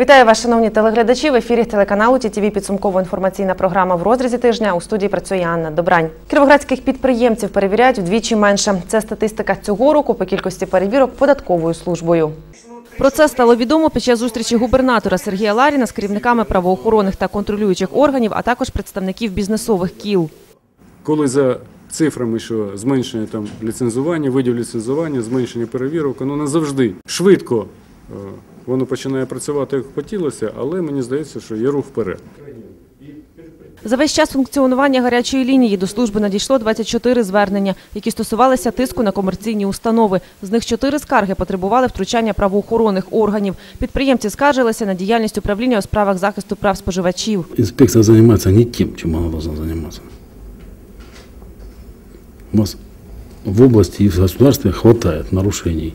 Вітаю вас, шановні телеглядачі. В ефірі телеканалу ТІТВ підсумкова інформаційна програма в розрізі тижня. У студії працює Анна Добрань. Кіровоградських підприємців перевіряють вдвічі менше. Це статистика цього року по кількості перевірок податковою службою. Про це стало відомо під час зустрічі губернатора Сергія Ларіна з керівниками правоохоронних та контролюючих органів, а також представників бізнесових кіл. Коли за цифрами, що зменшення там ліцензування, видів ліцензування, зменшення перевірок, воно не завжди швидко воно починає працювати як хотілося, але мені здається, що є рух вперед. За весь час функціонування гарячої лінії до служби надійшло 24 звернення, які стосувалися тиску на комерційні установи. З них 4 скарги потребували втручання правоохоронних органів. Підприємці скаржилися на діяльність управління у справах захисту прав споживачів. Инспекция занимается не тем, чем она должна заниматься. У нас в области и в государстве хватает нарушений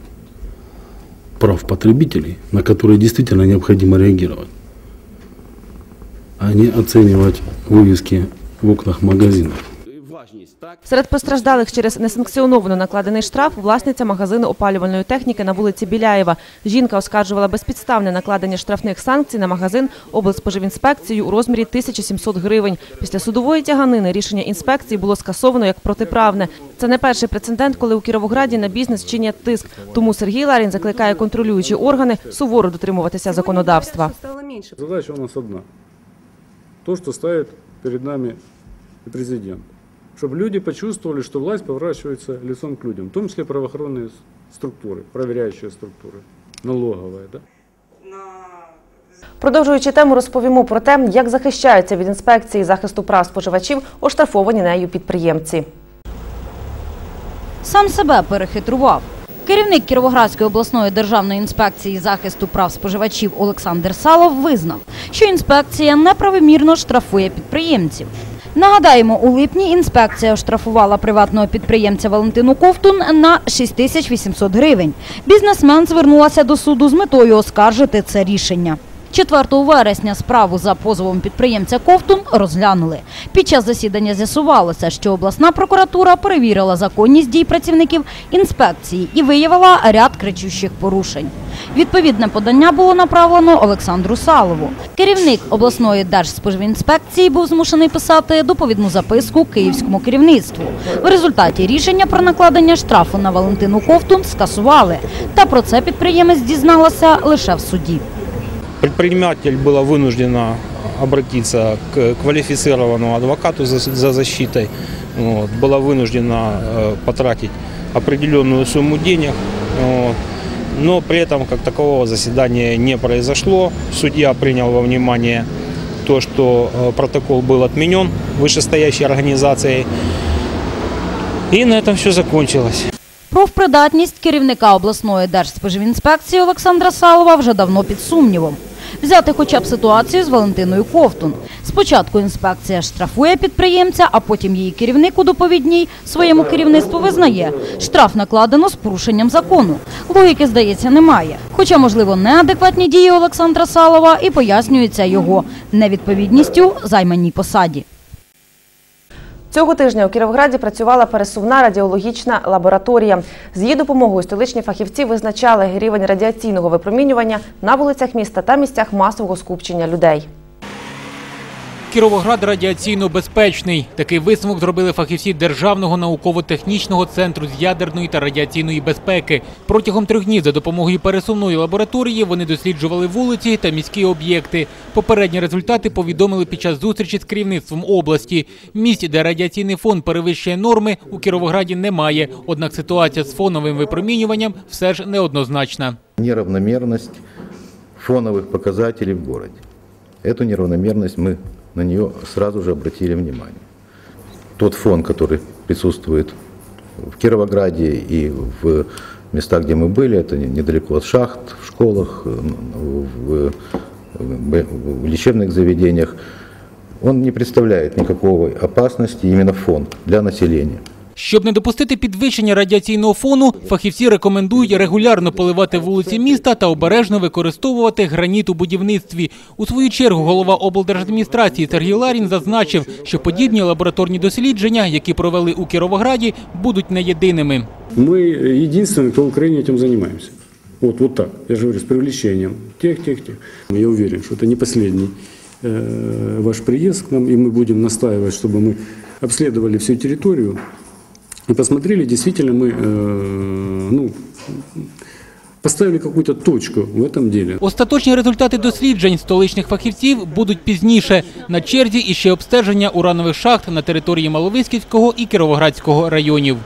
прав потребителей, на которые действительно необходимо реагировать, а не оценивать вывески в окнах магазинов. Серед постраждалих через несанкціоновано накладений штраф власниця магазину опалювальної техніки на вулиці Біляєва. Жінка оскаржувала безпідставне накладення штрафних санкцій на магазин облспоживінспекцією у розмірі 1700 гривень. Після судової тяганини рішення інспекції було скасовано як протиправне. Це не перший прецедент, коли у Кіровограді на бізнес чинять тиск. Тому Сергій Ларін закликає контролюючі органи суворо дотримуватися законодавства. Задача у нас одна. То, что ставит перед нами президент. Чтобы люди почувствовали, что власть поворачивается лицом к людям, в том числе правоохранные структуры, проверяющие структуры, налоговая. Да? Продовжуючи тему, розповімо про те, як захищаються від інспекції захисту прав споживачів оштрафовані нею підприємці. Сам себе перехитрував. Керівник Кіровоградської обласної державної інспекції захисту прав споживачів Олександр Салов визнав, що інспекція неправомірно штрафує підприємців. Нагадаємо, у липні інспекція оштрафувала приватного підприємця Валентину Ковтун на 6800 гривень. Бізнесмен звернулася до суду з метою оскаржити це рішення. 4 вересня справу за позовом підприємця Ковтун розглянули. Під час засідання з'ясувалося, що обласна прокуратура перевірила законність дій працівників інспекції і виявила ряд кричущих порушень. Відповідне подання було направлено Олександру Салову. Керівник обласної держспоживінспекції був змушений писати доповідну записку київському керівництву. В результаті рішення про накладення штрафу на Валентину Ковтун скасували. Та про це підприємець дізналася лише в суді. Предприниматель была вынуждена обратиться к квалифицированному адвокату за, за защитой. Вот, была вынуждена э, потратить определенную сумму денег. Вот, но при этом как такового заседания не произошло. Судья принял во внимание то, что э, протокол был отменен вышестоящей организацией. И на этом все закончилось. Профпридатність керівника обласної держспоживінспекції Олександра Салова вже давно під сумнівом. Взяти хоча б ситуацію з Валентиною Ковтун. Спочатку інспекція штрафує підприємця, а потім її керівник у доповідній своєму керівництву визнає, штраф накладено з порушенням закону. Логіки, здається, немає. Хоча, можливо, неадекватні дії Олександра Салова і пояснюються його невідповідністю займаній посаді. Цього тижня у Кіровограді працювала пересувна радіологічна лабораторія. З її допомогою столичні фахівці визначали рівень радіаційного випромінювання на вулицях міста та місцях масового скупчення людей. Кіровоград радіаційно безпечний. Такий висновок зробили фахівці Державного науково-технічного центру з ядерної та радіаційної безпеки. Протягом трьох днів за допомогою пересувної лабораторії вони досліджували вулиці та міські об'єкти. Попередні результати повідомили під час зустрічі з керівництвом області. Місць, де радіаційний фон перевищує норми, у Кіровограді немає. Однак ситуація з фоновим випромінюванням все ж неоднозначна. неравномерность фоновых показателей в городе. Эту неравномерность мы на нее сразу же обратили внимание. Тот фон, который присутствует в Кировограде и в местах, где мы были, это недалеко от шахт, в школах, в- в лечебных заведениях, он не представляет никакой опасности, именно фон для населения. Щоб не допустити підвищення радіаційного фону, фахівці рекомендують регулярно поливати вулиці міста та обережно використовувати граніт у будівництві. У свою чергу голова облдержадміністрації Сергій Ларін зазначив, що подібні лабораторні дослідження, які провели у Кіровограді, будуть не єдиними. Мы единственные, кто в Украине этим занимаемся. Вот, вот так. Я же говорю, с привлечением тех, тех, тех. Я уверен, что это не последний э, ваш приезд к нам, и мы будем настаивать, чтобы мы обследовали всю территорию и посмотрели, действительно мы э, ну, поставили какую-то точку в этом деле. Остаточні результати досліджень столичних фахівців будуть пізніше. На черзі іще обстеження уранових шахт на території Маловиськівського і Кіровоградського районів.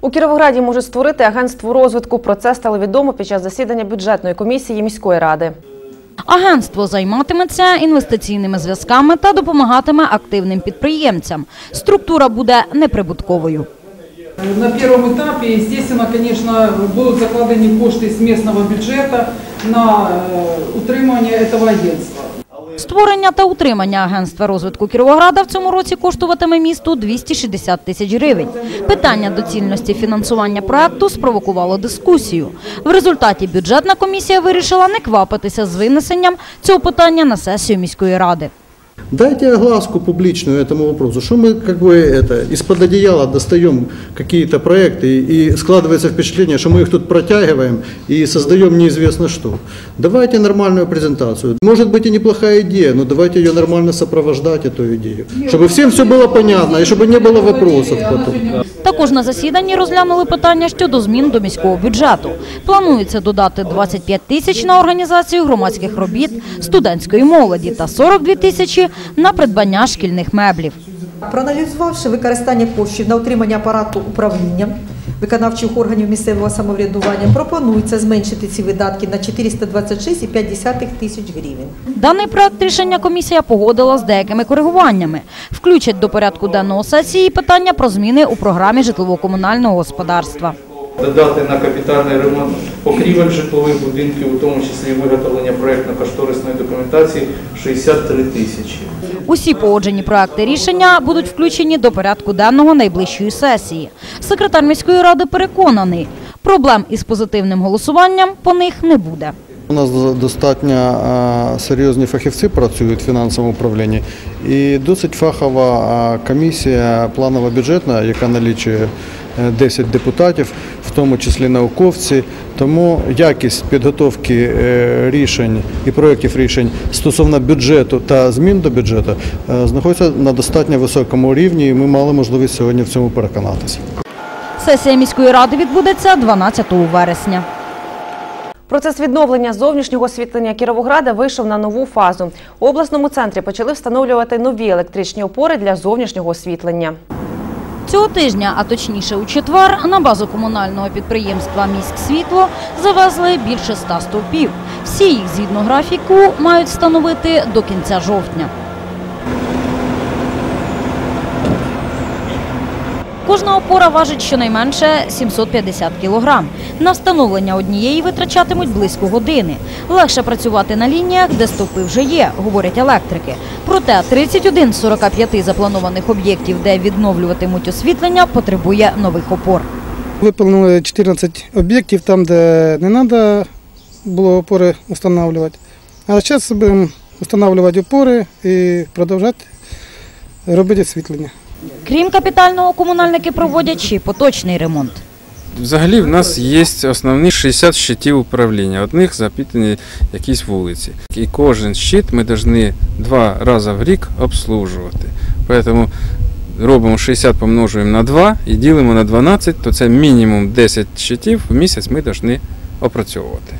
У Кіровограді можуть створити агентство розвитку. Про це стало відомо під час засідання бюджетної комісії міської ради. Агентство займатиметься інвестиційними зв'язками та допомагатиме активним підприємцям. Структура буде неприбутковою. На первом этапе, естественно, конечно, будут закладені кошти з місцевого бюджету на е, утримання этого агентства. Створення та утримання агентства розвитку Кіровограда в цьому році коштуватиме місту 260 тисяч гривень. Питання доцільності фінансування проекту спровокувало дискусію. В результаті бюджетна комісія вирішила не квапитися з винесенням цього питання на сесію міської ради. Дайте огласку публичную этому вопросу, что мы как бы это из-под одеяла достаем какие-то проекты и складывается впечатление, что мы их тут протягиваем и создаем неизвестно что. Давайте нормальную презентацию. Может быть и неплохая идея, но давайте ее нормально сопровождать, эту идею. Чтобы всем все было понятно и чтобы не было вопросов потом. Також на засіданні розглянули питання щодо змін до міського бюджету. Планується додати 25 тисяч на організацію громадських робіт студентської молоді та 42 тисячі на придбання шкільних меблів. Проаналізувавши використання коштів на утримання апарату управління виконавчих органів місцевого самоврядування, пропонується зменшити ці видатки на 426,5 тисяч гривень. Даний проект рішення комісія погодила з деякими коригуваннями. Включать до порядку денного сесії питання про зміни у програмі житлово-комунального господарства. Додати на капітальний ремонт покрівель житлових будинків, у тому числі виготовлення проєктно-кошторисної документації 63 тисячі. Усі погоджені проекти рішення будуть включені до порядку денного найближчої сесії. Секретар міської ради переконаний, проблем із позитивним голосуванням по них не буде. У нас достатньо серйозні фахівці працюють в фінансовому управлінні і досить фахова комісія планово-бюджетна, яка налічує е, 10 депутатів, в тому числі науковці. Тому якість підготовки е, рішень і проєктів рішень стосовно бюджету та змін до бюджету е, знаходиться на достатньо високому рівні, і ми мали можливість сьогодні в цьому переконатися. Сесія міської ради відбудеться 12 вересня. Процес відновлення зовнішнього освітлення Кіровограда вийшов на нову фазу. У обласному центрі почали встановлювати нові електричні опори для зовнішнього освітлення. Цього тижня, а точніше у четвер, на базу комунального підприємства «Міськсвітло» завезли більше ста стовпів. Всі їх згідно графіку мають встановити до кінця жовтня. Кожна опора важить щонайменше 750 кг. На встановлення однієї витрачатимуть близько години. Легше працювати на лініях, де стовпи вже є, говорять електрики. Проте 31 з 45 запланованих об'єктів, де відновлюватимуть освітлення, потребує нових опор. Виповнили 14 об'єктів там, де не треба було опори встановлювати. А зараз будемо встановлювати опори і продовжувати робити освітлення. Крім капітального, комунальники проводять ще поточний ремонт. Взагалі в нас є основні 60 щитів управління. Одних запитані якісь вулиці. І кожен щит ми повинні два рази в рік обслужувати. Тому робимо 60 помножуємо на 2 і ділимо на 12, то це мінімум 10 щитів в місяць ми повинні опрацьовувати.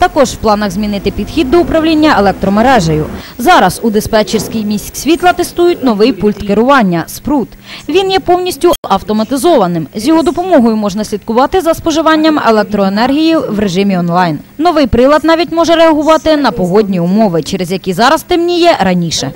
Також в планах змінити підхід до управління електромережею. Зараз у диспетчерській міськ світла тестують новий пульт керування спрут. Він є повністю автоматизованим. З його допомогою можна слідкувати за споживанням електроенергії в режимі онлайн. Новий прилад навіть може реагувати на погодні умови, через які зараз темніє раніше.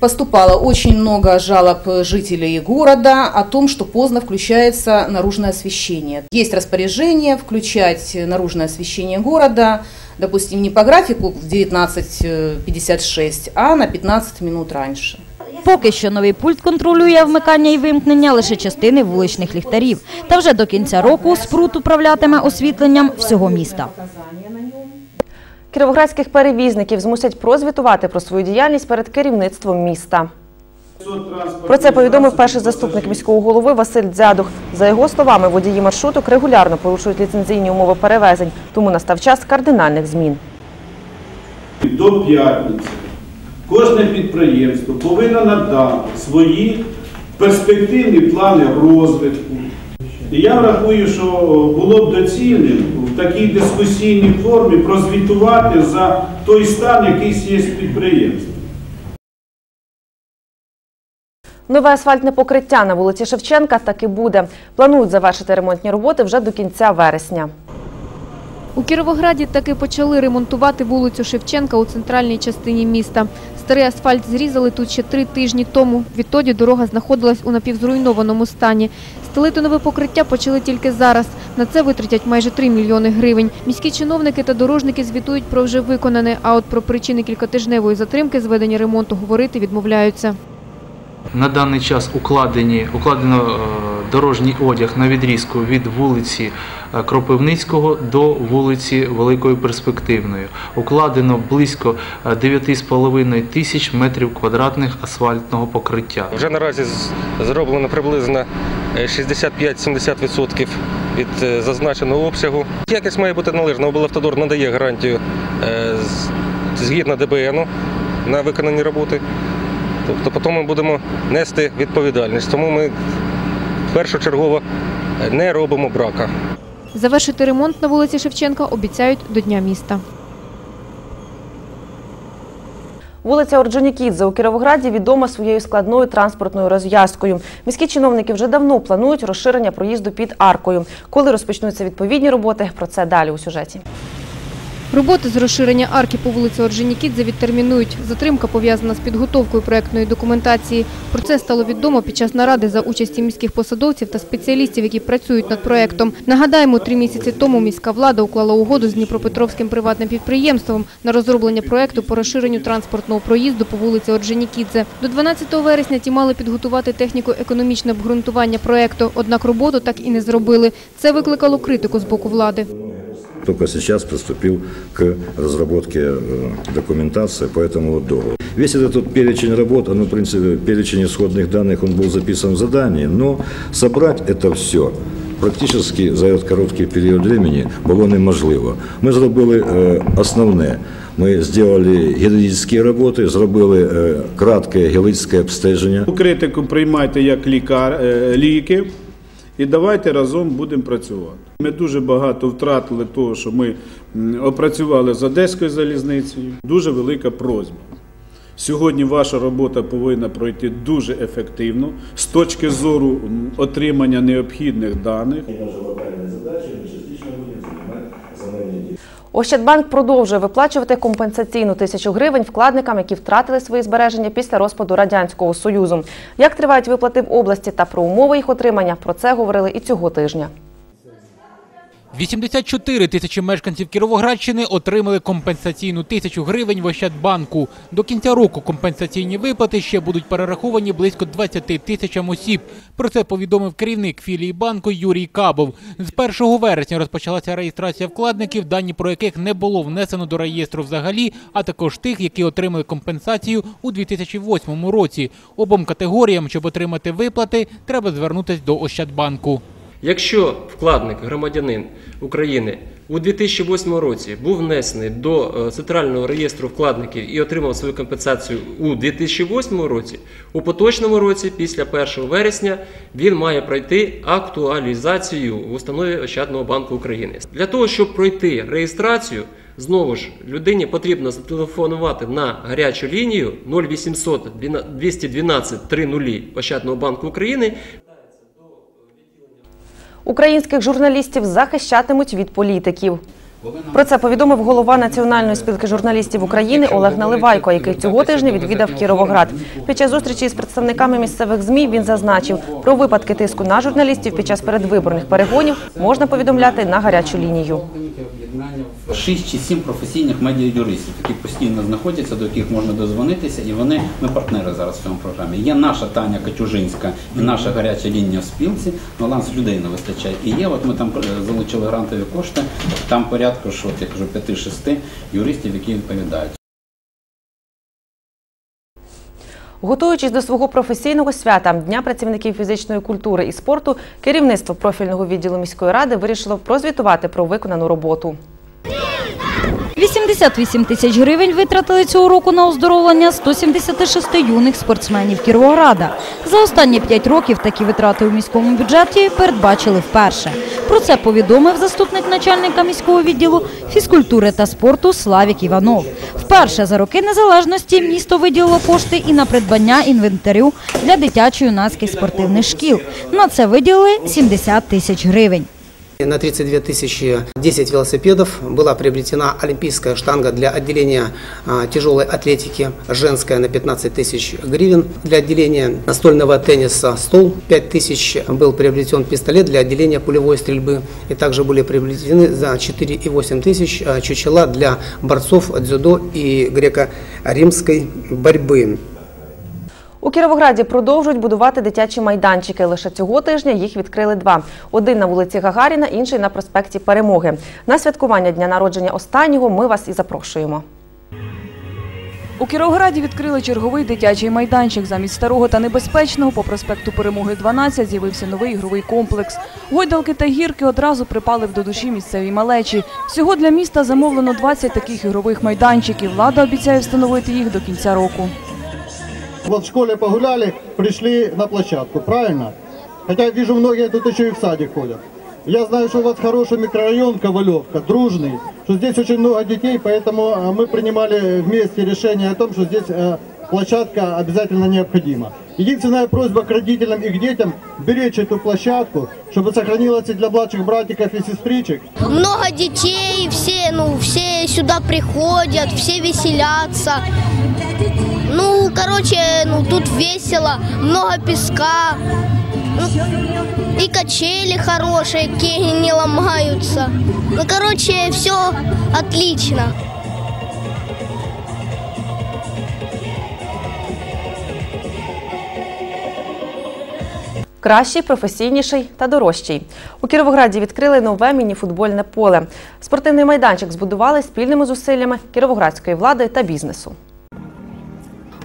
Поступало очень много жалоб жителей города о том, что поздно включается наружное освещение. Есть распоряжение включать наружное освещение города, допустим, не по графику в 19.56, а на 15 минут раньше. Поки що новий пульт контролює вмикання і вимкнення лише частини вуличних ліхтарів. Та вже до кінця року спрут управлятиме освітленням всього міста. Кіровоградських перевізників змусять прозвітувати про свою діяльність перед керівництвом міста. Про це повідомив перший заступник міського голови Василь Дзядух. За його словами, водії маршруток регулярно порушують ліцензійні умови перевезень, тому настав час кардинальних змін. До п'ятниці кожне підприємство повинно надати свої перспективні плани розвитку. І я рахую, що було б доцільним в такій дискусійній формі прозвітувати за той стан, який є в підприємстві. Нове асфальтне покриття на вулиці Шевченка так і буде. Планують завершити ремонтні роботи вже до кінця вересня. У Кіровограді таки почали ремонтувати вулицю Шевченка у центральній частині міста. Старий асфальт зрізали тут ще три тижні тому. Відтоді дорога знаходилась у напівзруйнованому стані. Стелити нове покриття почали тільки зараз. На це витратять майже 3 мільйони гривень. Міські чиновники та дорожники звітують про вже виконане, а от про причини кількатижневої затримки зведення ремонту говорити відмовляються. На даний час укладені, укладено е, дорожній одяг на відрізку від вулиці е, Кропивницького до вулиці Великої Перспективної. Укладено близько е, 9,5 тисяч метрів квадратних асфальтного покриття. Вже наразі зроблено приблизно е, 65-70% від е, зазначеного обсягу. Якість має бути належна. Облавтодор надає гарантію е, згідно ДБНу на виконані роботи. Тобто потім ми будемо нести відповідальність. Тому ми першочергово е, не робимо брака. Завершити ремонт на вулиці Шевченка обіцяють до Дня міста. Вулиця Орджонікідзе у Кіровограді відома своєю складною транспортною розв'язкою. Міські чиновники вже давно планують розширення проїзду під аркою. Коли розпочнуться відповідні роботи, про це далі у сюжеті. Роботи з розширення арки по вулиці Орджонікідзе відтермінують. Затримка пов'язана з підготовкою проектної документації. Про це стало відомо під час наради за участі міських посадовців та спеціалістів, які працюють над проектом. Нагадаємо, три місяці тому міська влада уклала угоду з Дніпропетровським приватним підприємством на розроблення проекту по розширенню транспортного проїзду по вулиці Орджонікідзе. До 12 вересня ті мали підготувати техніко-економічне обґрунтування проекту, однак роботу так і не зробили. Це викликало критику з боку влади Только сейчас приступил к разработке э, документации по этому вот договору. Весь этот вот перечень работ, ну, в принципе, перечень исходных данных, он был записан в задании, но собрать это все практически за этот короткий период времени було неможливо. Ми зробили е, основне. Ми зробили геодезичні роботи, зробили е, кратке геологічне обстеження. Критику приймайте як лікар, е, ліки, і давайте разом будемо працювати. Ми дуже багато втратили того, що ми опрацювали з Одеською залізницею. Дуже велика просьба. Сьогодні ваша робота повинна пройти дуже ефективно з точки зору отримання необхідних даних. Ощадбанк продовжує виплачувати компенсаційну тисячу гривень вкладникам, які втратили свої збереження після розпаду радянського союзу. Як тривають виплати в області та про умови їх отримання, про це говорили і цього тижня. 84 тисячі мешканців Кіровоградщини отримали компенсаційну тисячу гривень в Ощадбанку. До кінця року компенсаційні виплати ще будуть перераховані близько 20 тисячам осіб. Про це повідомив керівник філії банку Юрій Кабов. З 1 вересня розпочалася реєстрація вкладників, дані про яких не було внесено до реєстру взагалі, а також тих, які отримали компенсацію у 2008 році. Обом категоріям, щоб отримати виплати, треба звернутися до Ощадбанку. Якщо вкладник, громадянин України у 2008 році був внесений до е, центрального реєстру вкладників і отримав свою компенсацію у 2008 році, у поточному році, після 1 вересня, він має пройти актуалізацію в установі Ощадного банку України. Для того, щоб пройти реєстрацію, знову ж людині потрібно зателефонувати на гарячу лінію 0800 212 30 Ощадного банку України. Українських журналістів захищатимуть від політиків. Про це повідомив голова Національної спілки журналістів України Олег Наливайко, який цього тижня відвідав Кіровоград. Під час зустрічі з представниками місцевих ЗМІ він зазначив, про випадки тиску на журналістів під час передвиборних перегонів можна повідомляти на гарячу лінію. Об'єднання 6 чи 7 професійних медіа-юристів, які постійно знаходяться, до яких можна дозвонитися, і вони ми партнери зараз в цьому програмі. Є наша Таня Катюжинська і наша гаряча лінія в спілці. Баланс людей не вистачає. І є, от ми там е, залучили грантові кошти. Там порядку, що я кажу, 5-6 юристів, які відповідають. Готуючись до свого професійного свята Дня працівників фізичної культури і спорту, керівництво профільного відділу міської ради вирішило прозвітувати про виконану роботу. 88 тисяч гривень витратили цього року на оздоровлення 176 юних спортсменів Кіровограда. За останні 5 років такі витрати у міському бюджеті передбачили вперше. Про це повідомив заступник начальника міського відділу фізкультури та спорту Славік Іванов. Вперше за роки незалежності місто виділило кошти і на придбання інвентарю для дитячо-юнацьких спортивних шкіл. На це виділили 70 тисяч гривень. На 32 тысячи 10 велосипедов была приобретена олимпийская штанга для отделения а, тяжелой атлетики, женская на 15 тысяч гривен. Для отделения настольного тенниса стол 5 тысяч был приобретен пистолет для отделения пулевой стрельбы. И также были приобретены за 4,8 тысяч а, чучела для борцов дзюдо и греко-римской борьбы. У Кіровограді продовжують будувати дитячі майданчики. Лише цього тижня їх відкрили два: один на вулиці Гагаріна, інший на проспекті Перемоги. На святкування дня народження останнього ми вас і запрошуємо. У Кіровограді відкрили черговий дитячий майданчик. Замість старого та небезпечного по проспекту Перемоги 12 з'явився новий ігровий комплекс. Гойдалки та гірки одразу припали до душі місцевій малечі. Всього для міста замовлено 20 таких ігрових майданчиків. Влада обіцяє встановити їх до кінця року Вот в школе погуляли, пришли на площадку, правильно? Хотя я вижу, многие тут еще и в садик ходят. Я знаю, что у вас хороший микрорайон Ковалевка, дружный, что здесь очень много детей, поэтому э, мы принимали вместе решение о том, что здесь э, площадка обязательно необходима. Единственная просьба к родителям и к детям беречь эту площадку, чтобы сохранилась и для младших братиков и сестричек. Много детей, все, ну, все сюда приходят, все веселятся. Ну, короче, ну, тут весело, много песка. И качели хорошие, какие не ломаются. Ну, короче, все отлично. Кращий, професійніший та дорожчий. У Кіровограді відкрили нове мініфутбольне поле. Спортивний майданчик збудували спільними зусиллями кіровоградської влади та бізнесу.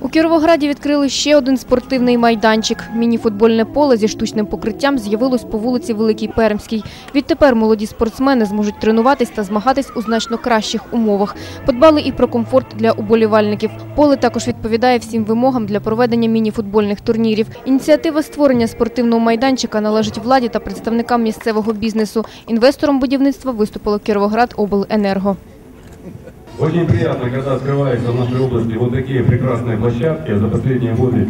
У Кіровограді відкрили ще один спортивний майданчик. Міні-футбольне поле зі штучним покриттям з'явилось по вулиці Великій Пермській. Відтепер молоді спортсмени зможуть тренуватись та змагатись у значно кращих умовах. Подбали і про комфорт для уболівальників. Поле також відповідає всім вимогам для проведення міні-футбольних турнірів. Ініціатива створення спортивного майданчика належить владі та представникам місцевого бізнесу. Інвестором будівництва виступило Кіровоград обленерго. Очень приятно, когда открываются в нашей области вот такие прекрасные площадки. За последние годы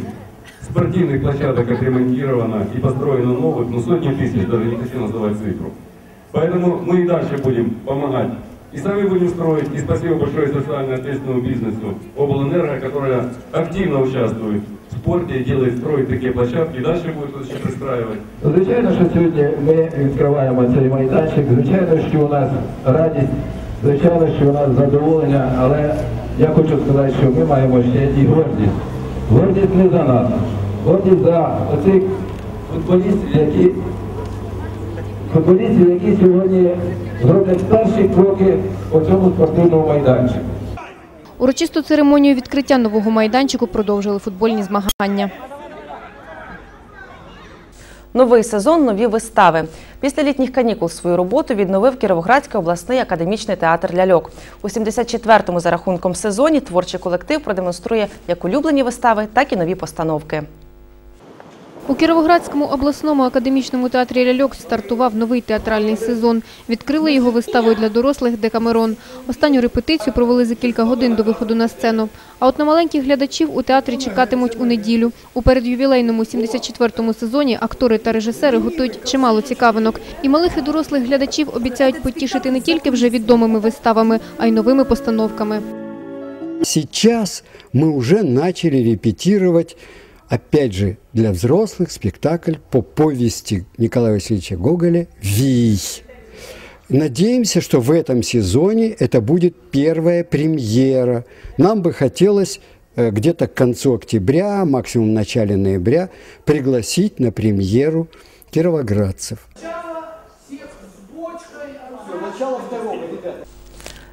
спортивных площадок отремонтировано и построено новых, ну сотни тысяч, даже не хочу называть цифру. Поэтому мы и дальше будем помогать. И сами будем строить. И спасибо большое социально ответственному бизнесу Облэнерго, которая активно участвует в спорте, делает, строит такие площадки. И дальше будет тут еще пристраивать. Звичайно, що сьогодні ми відкриваємо цей майданчик. Звичайно, що у нас радість, звичайно, що у нас задоволення, але я хочу сказати, що ми маємо ще і гордість. Гордість не за нас, гордість за оцих футболістів, які футболістів, які сьогодні зроблять перші кроки по цьому спортивному майданчику. Урочисту церемонію відкриття нового майданчику продовжили футбольні змагання. Новий сезон, нові вистави. Після літніх канікул свою роботу відновив Кіровоградський обласний академічний театр ляльок. У 74-му за рахунком сезоні творчий колектив продемонструє як улюблені вистави, так і нові постановки. У Кіровоградському обласному академічному театрі ляльок стартував новий театральний сезон. Відкрили його виставою для дорослих Декамерон. Останню репетицію провели за кілька годин до виходу на сцену. А от на маленьких глядачів у театрі чекатимуть у неділю. У передювілейному 74-му сезоні актори та режисери готують чимало цікавинок. І малих і дорослих глядачів обіцяють потішити не тільки вже відомими виставами, а й новими постановками. Сейчас мы уже начали репетировать, опять же, для взрослых спектакль по повести Николая Васильевича Гоголя «Вий». Надеемся, что в этом сезоне это будет первая премьера. Нам бы хотелось э, где-то к концу октября, максимум в начале ноября, пригласить на премьеру кировоградцев.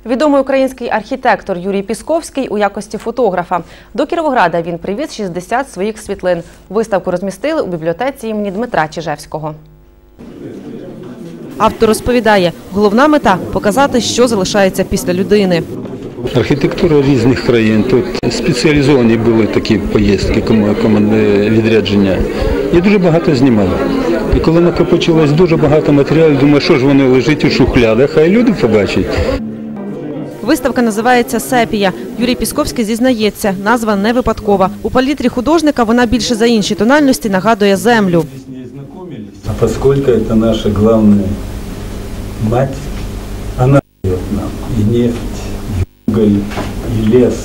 Відомий український архітектор Юрій Пісковський у якості фотографа. До Кіровограда він привіз 60 своїх світлин. Виставку розмістили у бібліотеці імені Дмитра Чижевського. Автор розповідає, головна мета показати, що залишається після людини. Архітектура різних країн. Тут спеціалізовані були такі поїздки, відрядження. Я дуже багато знімав. І коли накопичилось дуже багато матеріалів, думаю, що ж воно лежить у шухлядах, хай люди побачать. Виставка називається Сепія. Юрій Пісковський зізнається, назва не випадкова. У палітрі художника вона більше за інші тональності нагадує землю. А поскольку это наша главная мать, она дает нам и нефть, и уголь, и лес,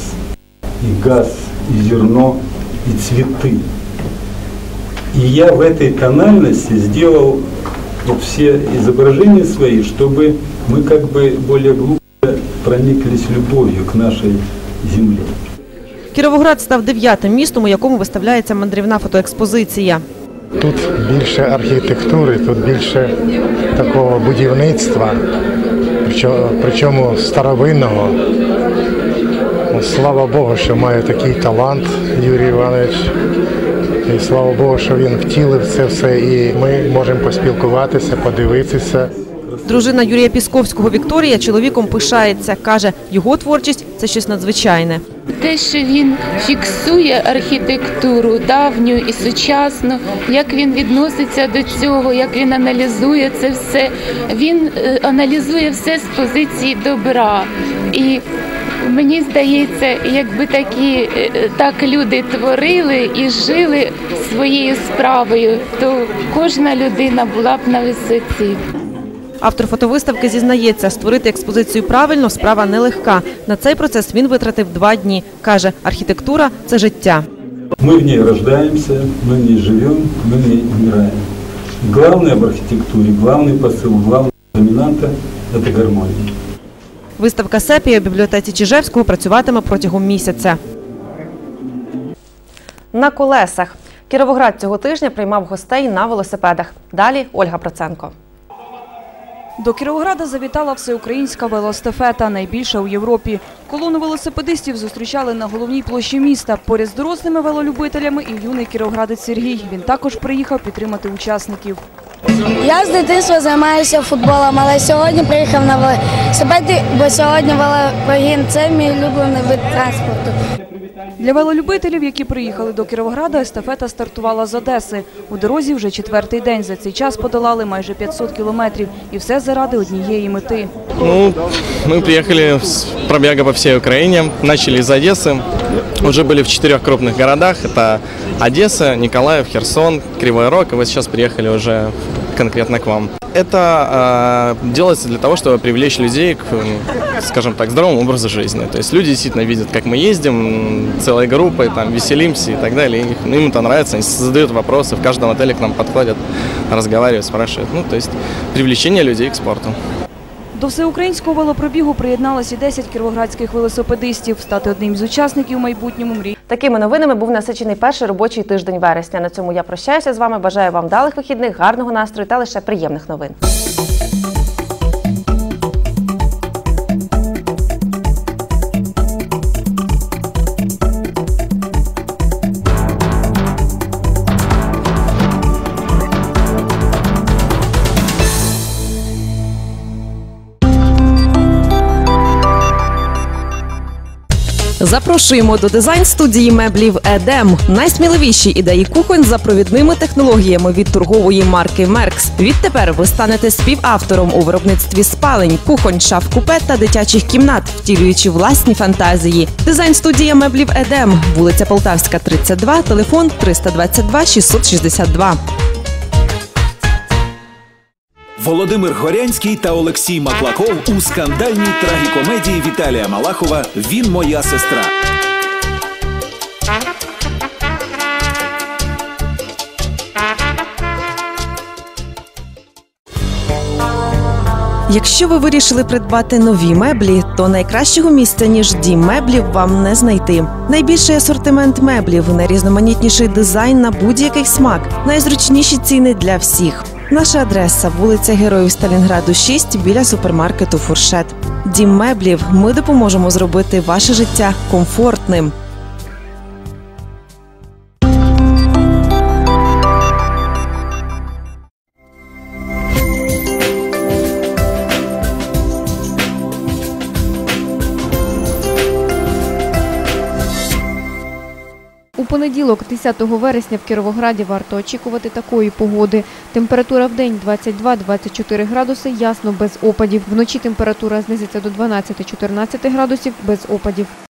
и газ, и зерно, и цветы. И я в этой тональности сделал вот все изображения свои, чтобы мы как бы более глубже прониклись любовью к нашей земле. Кіровоград став дев'ятим містом, у якому виставляється мандрівна фотоекспозиція. Тут більше архітектури, тут більше такого будівництва, причому, старовинного. Слава Богу, що має такий талант Юрій Іванович. І слава Богу, що він втілив це все, і ми можемо поспілкуватися, подивитися. Дружина Юрія Пісковського Вікторія чоловіком пишається. Каже, його творчість це щось надзвичайне. Те, що він фіксує архітектуру давню і сучасну, як він відноситься до цього, як він аналізує це все. Він е, аналізує все з позиції добра. І мені здається, якби такі е, так люди творили і жили своєю справою, то кожна людина була б на висоті. Автор фотовиставки зізнається, створити експозицію правильно справа нелегка. На цей процес він витратив два дні. Каже, архітектура це життя. Мы в ней рождаемся, мы в ней живем, мы в ней умираем. Главное в архитектуре, главный посыл, главная доминанта – это гармония. Виставка Сепія у бібліотеці Чижевського працюватиме протягом місяця. На колесах. Кіровоград цього тижня приймав гостей на велосипедах. Далі Ольга Проценко. До Кіровограда завітала всеукраїнська велоестафета, найбільша у Європі. Колону велосипедистів зустрічали на головній площі міста. Поряд з дорослими велолюбителями і юний кіровоградець Сергій. Він також приїхав підтримати учасників. Я з дитинства займаюся футболом, але сьогодні приїхав на велосипеді, бо сьогодні велопогін – це мій улюблений вид транспорту. Для велолюбителів, які приїхали до Кіровограда, естафета стартувала з Одеси. У дорозі вже четвертий день. За цей час подолали майже 500 кілометрів. І все заради однієї мети. Ну, мы приехали с пробега по всей Украине, начали из Одессы, уже были в четырех крупных городах, это Одесса, Николаев, Херсон, Кривой Рог, и вот сейчас приехали уже конкретно к вам. Это э, делается для того, чтобы привлечь людей к, м, скажем так, здоровому образу жизни. То есть люди действительно видят, как мы ездим м, целой группой, там, веселимся и так далее. И их- им это нравится, они задают вопросы, в каждом отеле к нам подходят, разговаривают, спрашивают. Ну, то есть привлечение людей к спорту. До всеукраїнського велопробігу приєдналися 10 кіровоградських велосипедистів. Стати одним з учасників у майбутньому мрій. Такими новинами був насичений перший робочий тиждень вересня. На цьому я прощаюся з вами. Бажаю вам вдалих вихідних, гарного настрою та лише приємних новин. Запрошуємо до дизайн-студії меблів Едем. Найсміливіші ідеї кухонь за провідними технологіями від торгової марки Меркс. Відтепер ви станете співавтором у виробництві спалень, кухонь, шаф купе та дитячих кімнат, втілюючи власні фантазії. Дизайн-студія меблів Едем, вулиця Полтавська, 32, телефон 322 662. Володимир Горянський та Олексій Маклаков у скандальній трагікомедії Віталія Малахова Він моя сестра. Якщо ви вирішили придбати нові меблі, то найкращого місця ніж дім меблів вам не знайти. Найбільший асортимент меблів, найрізноманітніший дизайн на будь-який смак, найзручніші ціни для всіх. Наша адреса вулиця Героїв Сталінграду 6 біля супермаркету Фуршет. Дім меблів. Ми допоможемо зробити ваше життя комфортним. Понеділок, 10 вересня, в Кіровограді варто очікувати такої погоди. Температура в день 22-24 градуси, ясно без опадів. Вночі температура знизиться до 12-14 градусів без опадів.